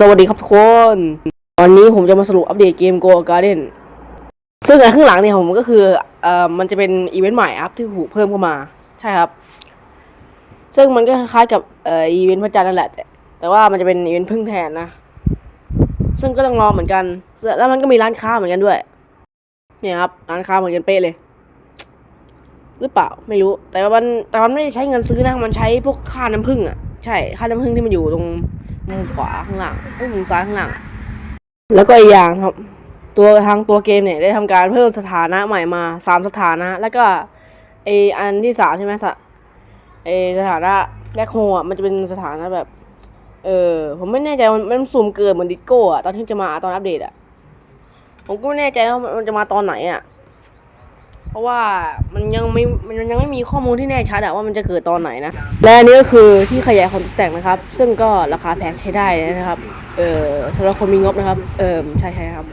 สวัสดีครับทุกคน วันนี้ผมจะมาสรุปอัปเดตเกม Go Garden ซึ่งอันข้างหลังเนี่ยผมก็คือเอ่อมันจะเป็นอีเวนต์ใหม่ครับที่ถูกเพิ่มเข้ามา ใช่ครับ ซึ่งมันก็คล้ายๆกับเอ่ออีเวนต์พระจันทร์นั่นแหละแต่แต่ว่ามันจะเป็นอีเวนต์พึ่งแทนนะ ซึ่งก็ต้องรอเหมือนกัน แล้วมันก็มีร้านค้าเหมือนกันด้วย เนี่ยครับร้านค้าเหมือนกันเป๊ะเลย หรือเปล่าไม่รู้ แต่ว่ามันแต่มันไม่ได้ใช้เงินซื้อนะ มันใช้พวกค่าน้ำผึ้งอะ ใช่ค่าน้ำผึ้งที่มันอยู่ตรงมุมขวาข้างหลังเอ้ยมุมซ้ายข้างหลัง แล้วก็อีกอย่างครับ ตัวทางตัวเกมเนี่ยได้ทำการเพิ่มสถานะใหม่มาสามสถานะ แล้วก็ไออันที่สามใช่ไหมสะไอสถานะแบล็คโฮอะมันจะเป็นสถานะแบบ เออผมไม่แน่ใจมันมันซูมเกินเหมือนดิสโก้อะตอนที่จะมาตอนอัปเดตอะผมก็ไม่แน่ใจว่ามันจะมาตอนไหนอะ เพราะว่ามันยังไม่มันยังไม่มีข้อมูลที่แน่ชัดอะว่ามันจะเกิดตอนไหนนะ และอันนี้ก็คือที่ขยายความตกแต่งนะครับ ซึ่งก็ราคาแพงใช้ได้นะครับ เออสำหรับคนมีงบนะครับ เออใช่ใช่ครับ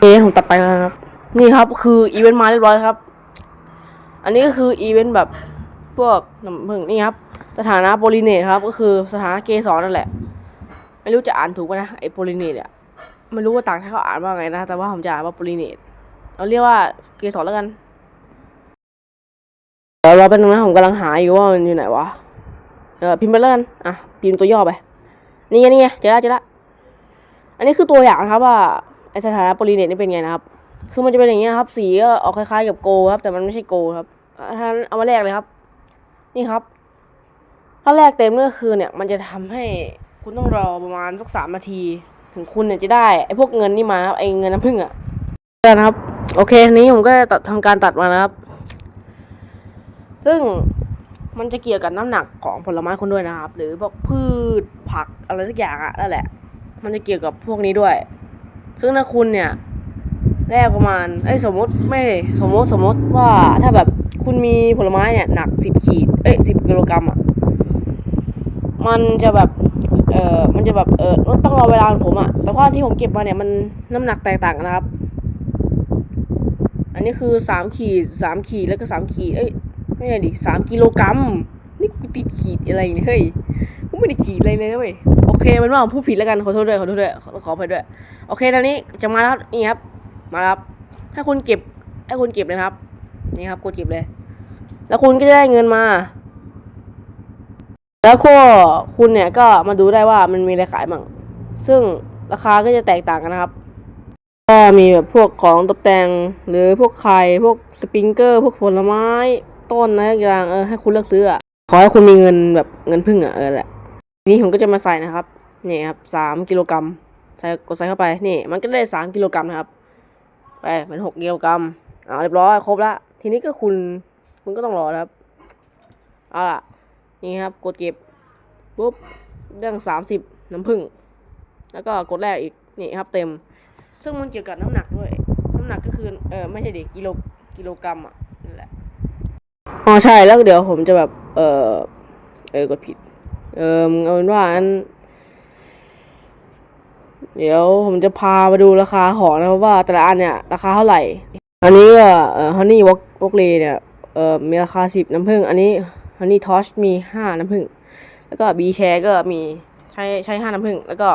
เอ๊ะผมตัดไปแล้วครับ นี่ครับคืออีเวนต์มาเรียบร้อยครับ อันนี้ก็คืออีเวนต์แบบพวกน้ำผึ้งนี่ครับสถานะโพลิเนตครับ ก็คือสถานะเกสรนั่นแหละ ไม่รู้จะอ่านถูกไหมนะไอโพลิเนตอะไม่รู้ว่าต่างชาติเขาอ่านว่าไงนะ แต่ว่าผมจะอ่านว่าโพลิเนต เราเรียกว่าเกสรแล้วกันเดี๋ยวเราเป็นงนะผมกำลังหาอยู่ว่ามันอยู่ไหนวะเออพิมพ์ไปแล้วกันอะพิมพ์ตัวย่อไป นี่ไงนี่ไงเจอละเจอละอันนี้คือตัวอย่างนะครับว่าไอสถานะโพลีเนตนี่เป็นไงนะครับ คือมันจะเป็นอย่างเงี้ยครับ สีก็ออกคล้ายๆกับโกลครับ แต่มันไม่ใช่โกลครับอะท่านเอามาแลกเลยครับ นี่ครับ ถ้าแลกเต็มก็คือเนี่ย มันจะทำให้คุณต้องรอประมาณสักสามนาที ถึงคุณเนี่ยจะได้ไอพวกเงินนี่มาครับไอเงินน้ำผึ้งอะนะครับ โอเคทีนี้ผมก็ตัดทำการตัดมานะครับ ซึ่งมันจะเกี่ยวกับน้ำหนักของผลไม้คุณด้วยนะครับ หรือพวกพืชผักอะไรสักอย่างอะนั่นแหละ มันจะเกี่ยวกับพวกนี้ด้วย ซึ่งถ้าคุณเนี่ยแรกประมาณเอ้ยสมมติไม่สมมติสมมติว่าถ้าแบบคุณมีผลไม้เนี่ยหนักสิบขีดเอ้ยสิบกิโลกรัมอะมันจะแบบเออมันจะแบบเออต้องรอเวลาของผมอะแต่ว่าที่ผมเก็บมาเนี่ยมันน้ำหนักแตกต่างนะครับ อันนี้คือสามขีดสามขีดแล้วก็สามขีดเอ้ยไม่ใช่ดิสามกิโลกรัมนี่กูติดขีดอะไรเนี่ยเฮ้ยกูไม่ได้ขีดอะไรเลยนะเว้ยโอเคมันว่าผมพูดผิดแล้วกันขอโทษด้วยขอโทษด้วยขอขอภัยด้วย โอเคตอนนี้จะมาแล้วนี่ครับ มาแล้วครับ ให้คุณเก็บ ให้คุณเก็บเลยครับ นี่ครับกดเก็บเลย แล้วคุณก็จะได้เงินมา แล้วก็คุณเนี่ยก็มาดูได้ว่ามันมีอะไรขายบ้างซึ่งราคาก็จะแตกต่างกันนะครับ ก็มีแบบพวกของตกแต่ง หรือพวกไข่พวกสปริงเกอร์ พวกผลไม้ต้นนะอย่างเออให้คุณเลือกซื้ออะขอให้คุณมีเงินแบบเงินพึ่งอะเออแหละทีนี้ผมก็จะมาใส่นะครับนี่ครับสามกิโลกรัมใส่กดใส่เข้าไปนี่ มันก็ได้สามกิโลกรัมนะครับไปเป็นหกกิโลกรัมเอาเรียบร้อยครบละทีนี้ก็คุณคุณก็ต้องรอนะครับเอาล่ะนี่ครับกดเก็บปุ๊บเรื่องสามสิบน้ำผึ้งแล้วก็กดแรกอีกนี่ครับเต็ม ซึ่งมันเกี่ยวกับน้ำหนักด้วย น้ำหนักก็คือเออไม่ใช่เด็กกิโลกิโลกรัมอะนั่นแหละอ๋อใช่แล้วเดี๋ยวผมจะแบบ เออเออกดผิด เออเอาเป็นว่าอันเดี๋ยวผมจะพามาดูราคาของนะครับว่าแต่ละอันเนี่ย ราคาเท่าไหร่ อันนี้ก็เอ่อฮันนี่วอกวอกเลเนี่ยเอ่อมีราคาสิบน้ำผึ้งอันนี้ฮันนี่ทอชมีห้าน้ำผึ้งแล้วก็บีแชร์ก็มีใช้ใช้ห้าน้ำผึ้งแล้วก็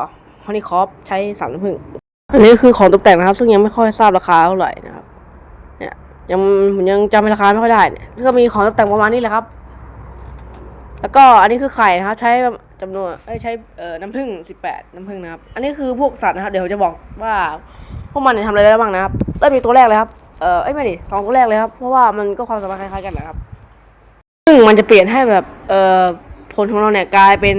ฮันนี่คอฟใช้สามน้ำผึ้ง อันนี้คือของตกแต่งนะครับ ซึ่งยังไม่ค่อยทราบราคาเท่าไหร่นะครับ เนี่ยยังผมยังจำราคาไม่ค่อยได้เนี่ยก็มีของตกแต่งประมาณนี้แหละครับ แล้วก็อันนี้คือไข่นะครับ ใช้จำนวนใช้เอ่อน้ำผึ้งสิบแปดน้ำผึ้งนะครับ อันนี้คือพวกสัตว์นะครับ เดี๋ยวจะบอกว่าพวกมันเนี่ยทำอะไรได้บ้างนะครับเริ่มมีตัวแรกเลยครับเออเอ้ไม่ดิสองตัวแรกเลยครับ เพราะว่ามันก็ความสามารถคล้ายๆกันนะครับ ซึ่งมันจะเปลี่ยนให้แบบเอ่อผลของเราเนี่ยกลายเป็น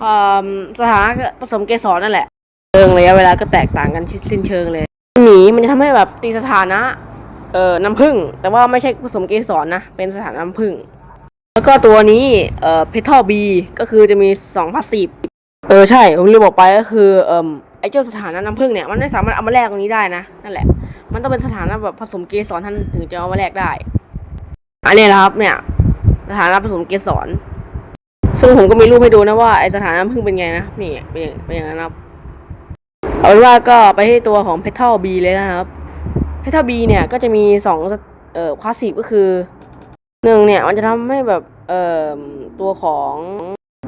ความสถานะผสมเกสรนั่นแหละ เชิงระยะเวลาก็แตกต่างกันสิ้นเชิงเลยหมีมันจะทำให้แบบตีสถานะเอ่อน้ำผึ้งแต่ว่าไม่ใช่ผสมเกสรนะ เป็นสถานะน้ำผึ้งแล้วก็ตัวนี้เอ่อเพทัลบีก็คือจะมีสองพาสซีฟเออใช่ผมลืมบอกไปก็คือเอ่อไอ้เจ้าสถานะน้ำผึ้งเนี่ยมันไม่สามารถเอามาแลกตรงนี้ได้นะนั่นแหละ มันต้องเป็นสถานะแบบผสมเกสรท่านถึงจะเอามาแลกได้อันนี้แหละครับเนี่ยสถานะผสมเกสรซึ่งผมก็มีรูปให้ดูนะว่าไอสถานะน้ำผึ้งเป็นไงนะนี่เป็นอย่างเป็นอย่างนั้นครับ เอาเป็นว่าก็ไปที่ตัวของ Petal B เลยนะครับ Petal B เนี่ยก็จะมีสองเอ่อคลาสสิกก็คือหนึ่งเนี่ยมันจะทำให้แบบเอ่อตัวของ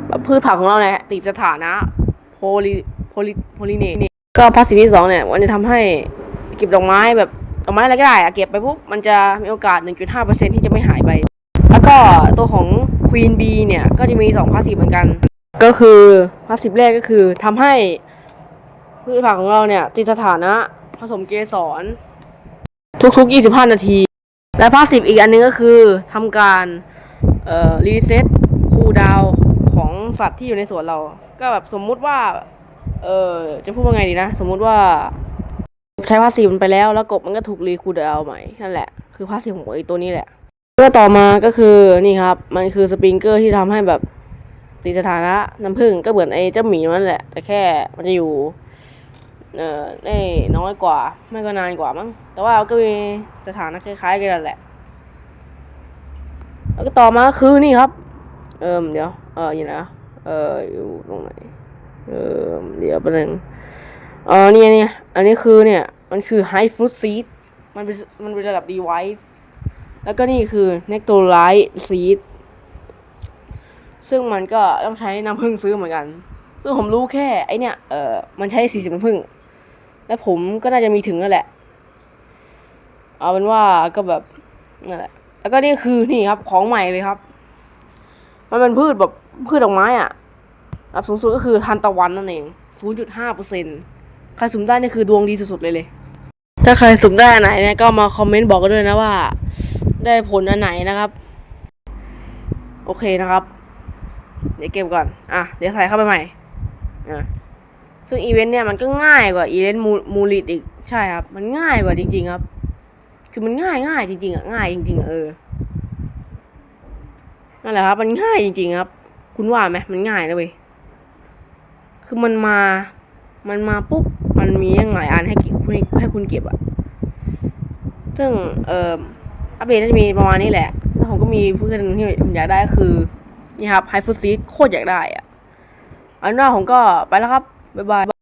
แบบพืชผักของเราเนี่ยติดสถานะโพลีโพลีโพลีเนตก็พาสซีฟที่สองเนี่ยมันจะทำให้เก็บดอกไม้แบบดอกไม้อะไรก็ได้อะเก็บไปปุ๊บมันจะมีโอกาส 1.5%ที่จะไม่หายไป แล้วก็ตัวของ Queen B เนี่ยก็จะมี2พาสซีฟเหมือนกัน ก็คือพาสซีฟแรกก็คือทำให้ พืชผักของเราเนี่ยติดสถานะผสมเกสร ทุกๆ 25 นาที และพาสซีฟอีกอันหนึงก็คือทำการเอ่อรีเซ็ตคูลดาวของสัตว์ที่อยู่ในสวนเรา ก็แบบสมมุติว่า เออจะพูดว่าไงดีนะ สมมุติว่าใช้พาสซีฟมันไปแล้ว แล้วกบมันก็ถูกรีคูลดาวใหม่นั่นแหละ คือพาสซีฟของไอ้ตัวนี้แหละก็ต่อมาก็คือนี่ครับ มันคือสปริงเกอร์ที่ทำให้แบบติดสถานะน้ำผึ้งก็เหมือนไอ้เจ้าหมีนั่นแหละ แต่แค่มันจะอยู่ เอ่อได้น้อยกว่า ไม่ก็นานกว่ามั้งแต่ว่าก็มีสถานะคล้ายๆกันแหละ แล้วก็ต่อมาก็คือนี่ครับ เอิมเดี๋ยวเอออยู่นะเอออยู่ตรงไหนเออเดี๋ยวแป๊บนึงเออเนี่ยเนี่ยอันนี้คือเนี่ย มันคือ high fruit seed มันเป็นมันเป็นระดับ device แล้วก็นี่คือ nectarine seed ซึ่งมันก็ต้องใช้น้ำผึ้งซื้อเหมือนกัน ซึ่งผมรู้แค่ไอเนี่ย เออมันใช้สี่สิบน้ำผึ้ง และผมก็น่าจะมีถึงนั่นแหละ เอาเป็นว่าก็แบบนั่นแหละ แล้วก็นี่คือนี่ครับของใหม่เลยครับ มันเป็นพืชแบบพืชดอกไม้อะระดับสูงสุดก็คือทันตะวันนั่นเอง 0.5เปอร์เซ็นใครสุ่มได้นี่คือดวงดีสุดๆเลยเลย ถ้าใครสุ่มได้อันไหนเนี่ยก็มาคอมเมนต์บอกกันด้วยนะว่า ได้ผลอันไหนนะครับ โอเคนะครับ เดี๋ยวเก็บก่อน อะ เดี๋ยวใส่เข้าไปใหม่ อะ ซึ่งอีเวนต์เนี่ยมันก็ง่ายกว่าอีเวนต์มูลิดอีกใช่ครับ มันง่ายกว่าจริง ๆ ครับ คือมันง่ายง่ายจริงๆอะง่ายจริงๆเออนั่นแหละครับ มันง่ายจริง ๆ ครับ คุณว่าไหมมันง่ายนะเว้ยคือมันมา มันมาปุ๊บมันมียังหลายอันให้คุณให้คุณเก็บอะซึ่งเอ่ออัปเดตน่าจะมีประมาณนี้แหละ แล้วผมก็มีเพื่อนที่ผมอยากได้คือ นี่ครับไฮฟูซีดโคตรอยากได้อะอันนั้นผมก็ไปแล้วครับ บ๊ายบาย